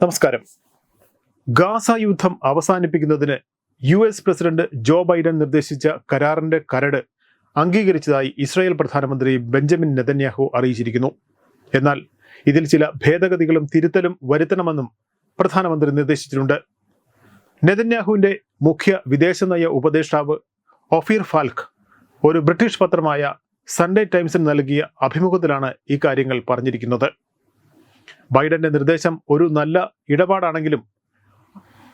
നമസ്കാരം. ഗാസ യുദ്ധം അവസാനിപ്പിക്കുന്നതിന് U S president Joe Biden നിർദ്ദേശിച്ച കരാറിന്റെ കരട് അംഗീകരിച്ചതായി ഇസ്രായേൽ പ്രധാനമന്ത്രി ബെഞ്ചമിൻ നെതന്യാഹു അറിയിച്ചിരിക്കുന്നു. എന്നാൽ ഇതിൽ ചില ഭേദഗതികളും തിരുത്തലും വരുത്തണമെന്നും പ്രധാനമന്ത്രി നിർദ്ദേശിച്ചിട്ടുണ്ട്. നെതന്യാഹുവിന്റെ മുഖ്യ വിദേശനയ ഉപദേഷ്ടാവ് ഒഫീർ ഫാൽക്ക് ഒരു ബ്രിട്ടീഷ് പത്രമായ സൺഡേ ടൈംസിന് നൽകിയ അഭിമുഖത്തിലാണ് ഇക്കാര്യങ്ങൾ കാര്യങ്ങൾ പറഞ്ഞിരിക്കുന്നത്. ബൈഡന്റെ നിർദ്ദേശം ഒരു നല്ല ഇടപാടാണെങ്കിലും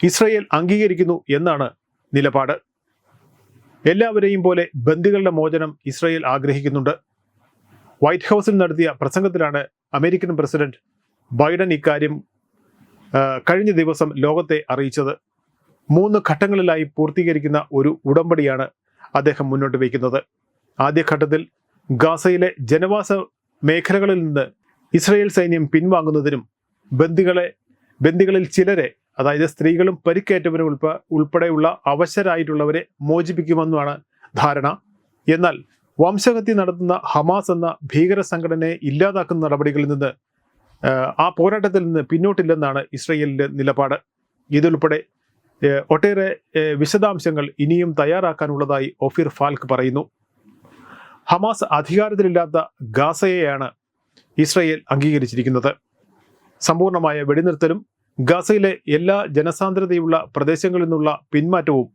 ഇസ്രയേൽ അംഗീകരിക്കുന്നു എന്നാണ് നിലപാട്. എല്ലാവരെയും പോലെ ബന്ദികളുടെ മോചനം ഇസ്രയേൽ ആഗ്രഹിക്കുന്നുണ്ട്. വൈറ്റ് ഹൗസിൽ നടത്തിയ പ്രസംഗത്തിലാണ് അമേരിക്കൻ പ്രസിഡന്റ് ബൈഡൻ ഇക്കാര്യം കഴിഞ്ഞ ദിവസം ലോകത്തെ അറിയിച്ചത്. മൂന്ന് ഘട്ടങ്ങളിലായി പൂർത്തീകരിക്കുന്ന ഒരു ഉടമ്പടിയാണ് അദ്ദേഹം മുന്നോട്ട് വയ്ക്കുന്നത്. ആദ്യഘട്ടത്തിൽ ഗാസയിലെ ജനവാസ മേഖലകളിൽ നിന്ന് ഇസ്രയേൽ സൈന്യം പിൻവാങ്ങുന്നതിനും ബന്ദികളെ ബന്ദികളിൽ ചിലരെ അതായത് സ്ത്രീകളും പരിക്കേറ്റവരും ഉൾപ്പ ഉൾപ്പെടെയുള്ള അവശരായിട്ടുള്ളവരെ മോചിപ്പിക്കുമെന്നുമാണ് ധാരണ. എന്നാൽ വംശഹത്യ നടത്തുന്ന ഹമാസ് എന്ന ഭീകര സംഘടനയെ ഇല്ലാതാക്കുന്ന നടപടികളിൽ നിന്ന് ആ പോരാട്ടത്തിൽ നിന്ന് പിന്നോട്ടില്ലെന്നാണ് ഇസ്രയേലിന്റെ നിലപാട്. ഇതുൾപ്പെടെ ഒട്ടേറെ വിശദാംശങ്ങൾ ഇനിയും തയ്യാറാക്കാനുള്ളതായി ഒഫീർ ഫാൽക്ക് പറയുന്നു. ഹമാസ് അധികാരത്തിലില്ലാത്ത ഗാസയെയാണ് ഇസ്രയേൽ അംഗീകരിച്ചിരിക്കുന്നത്. സമ്പൂർണമായ വെടിനിർത്തലും ഗാസയിലെ എല്ലാ ജനസാന്ദ്രതയുള്ള പ്രദേശങ്ങളിൽ നിന്നുള്ള പിന്മാറ്റവും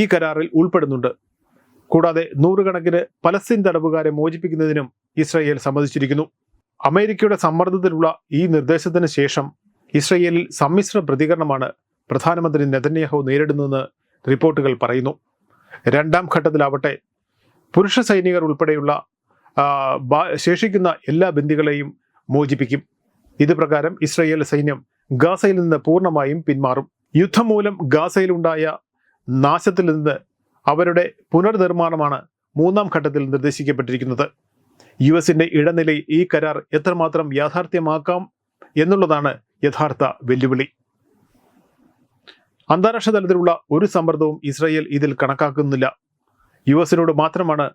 ഈ കരാറിൽ ഉൾപ്പെടുന്നുണ്ട്. കൂടാതെ നൂറുകണക്കിന് പലസ്തീൻ തടവുകാരെ മോചിപ്പിക്കുന്നതിനും ഇസ്രയേൽ സമ്മതിച്ചിരിക്കുന്നു. അമേരിക്കയുടെ സമ്മർദ്ദത്തിലുള്ള ഈ നിർദ്ദേശത്തിന് ശേഷം ഇസ്രയേലിൽ സമ്മിശ്ര പ്രതികരണമാണ് പ്രധാനമന്ത്രി നെതന്യാഹു നേരിടുന്നതെന്ന് റിപ്പോർട്ടുകൾ പറയുന്നു. രണ്ടാം ഘട്ടത്തിലാവട്ടെ പുരുഷ സൈനികർ ഉൾപ്പെടെയുള്ള ശേഷിക്കുന്ന എല്ലാ ബന്ദികളെയും മോചിപ്പിക്കും. ഇത് പ്രകാരം ഇസ്രയേൽ സൈന്യം ഗാസയിൽ നിന്ന് പൂർണമായും പിന്മാറും. യുദ്ധം മൂലം ഗാസയിലുണ്ടായ നാശത്തിൽ നിന്ന് അവരുടെ പുനർനിർമ്മാണമാണ് മൂന്നാം ഘട്ടത്തിൽ നിർദ്ദേശിക്കപ്പെട്ടിരിക്കുന്നത്. യു എസിന്റെ ഇടനിലയിൽ ഈ കരാർ എത്രമാത്രം യാഥാർത്ഥ്യമാക്കാം എന്നുള്ളതാണ് യഥാർത്ഥ വെല്ലുവിളി. അന്താരാഷ്ട്ര തലത്തിലുള്ള ഒരു സമ്മർദ്ദവും ഇസ്രയേൽ ഇതിൽ കണക്കാക്കുന്നില്ല. യു എസിനോട് മാത്രമാണ്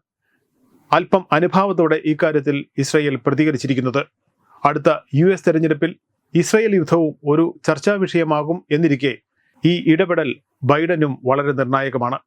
അല്പം അനുഭാവത്തോടെ ഇക്കാര്യത്തിൽ ഇസ്രയേൽ പ്രതികരിച്ചിരിക്കുന്നത്. അടുത്ത യു എസ് തെരഞ്ഞെടുപ്പിൽ ഇസ്രയേൽ യുദ്ധവും ഒരു ചർച്ചാ വിഷയമാകും എന്നിരിക്കെ ഈ ഇടപെടൽ ബൈഡനും വളരെ നിർണായകമാണ്.